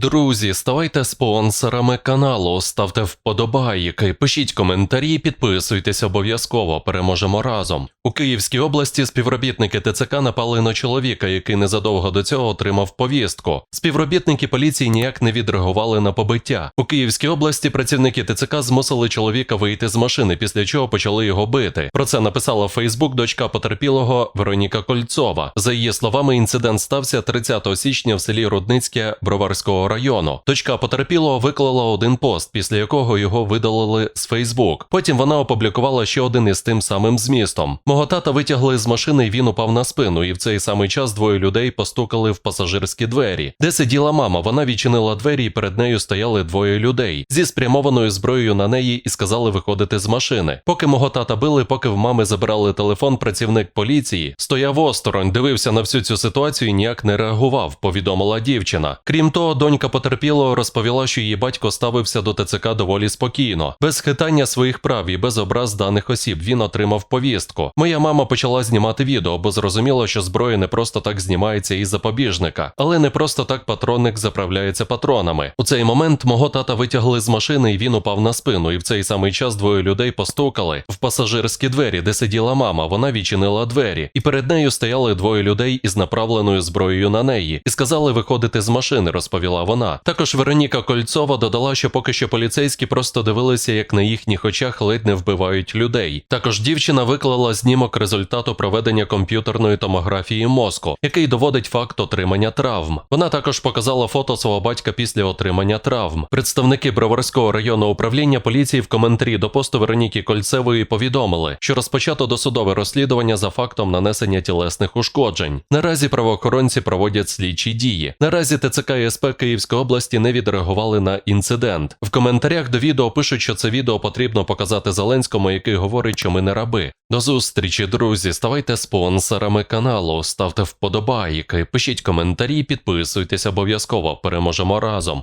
Друзі, ставайте спонсорами каналу, ставте вподобайки, пишіть коментарі, підписуйтесь обов'язково. Переможемо разом. У Київській області співробітники ТЦК напали на чоловіка, який незадовго до цього отримав повістку. Співробітники поліції ніяк не відреагували на побиття. У Київській області працівники ТЦК змусили чоловіка вийти з машини, після чого почали його бити. Про це написала в Фейсбук дочка потерпілого Вероніка Кольцова. За її словами, інцидент стався 30 січня в селі Рудницьке Броварського району. Дочка потерпілого виклала один пост, після якого його видалили з Фейсбук. Потім вона опублікувала ще один із тим самим змістом. Мого тата витягли з машини, і він упав на спину, і в цей самий час двоє людей постукали в пасажирські двері. Де сиділа мама? Вона відчинила двері, і перед нею стояли двоє людей зі спрямованою зброєю на неї і сказали виходити з машини. Поки мого тата били, поки в мами забирали телефон, працівник поліції стояв осторонь, дивився на всю цю ситуацію і ніяк не реагував, повідомила дівчина. Крім того, донька потерпілого розповіла, що її батько ставився до ТЦК доволі спокійно, без хитання своїх прав і без образ даних осіб. Він отримав повістку. Моя мама почала знімати відео, бо зрозуміла, що зброя не просто так знімається із запобіжника, але не просто так патронник заправляється патронами. У цей момент мого тата витягли з машини, і він упав на спину. І в цей самий час двоє людей постукали в пасажирські двері, де сиділа мама. Вона відчинила двері, і перед нею стояли двоє людей із направленою зброєю на неї, і сказали виходити з машини, розповіла вона. Також Вероніка Кольцова додала, що поки що поліцейські просто дивилися, як на їхніх очах ледь не вбивають людей. Також дівчина виклала знімок результату проведення комп'ютерної томографії мозку, який доводить факт отримання травм. Вона також показала фото свого батька після отримання травм. Представники Броварського районного управління поліції в коментарі до посту Вероніки Кольцевої повідомили, що розпочато досудове розслідування за фактом нанесення тілесних ушкоджень. Наразі правоохоронці проводять слідчі дії. Наразі ТЦК і СП Київської області не відреагували на інцидент. В коментарях до відео пишуть, що це відео потрібно показати Зеленському, який говорить, що ми не раби. До зустрічі, друзі. Ставайте спонсорами каналу, ставте вподобайки, пишіть коментарі, підписуйтесь обов'язково. Переможемо разом.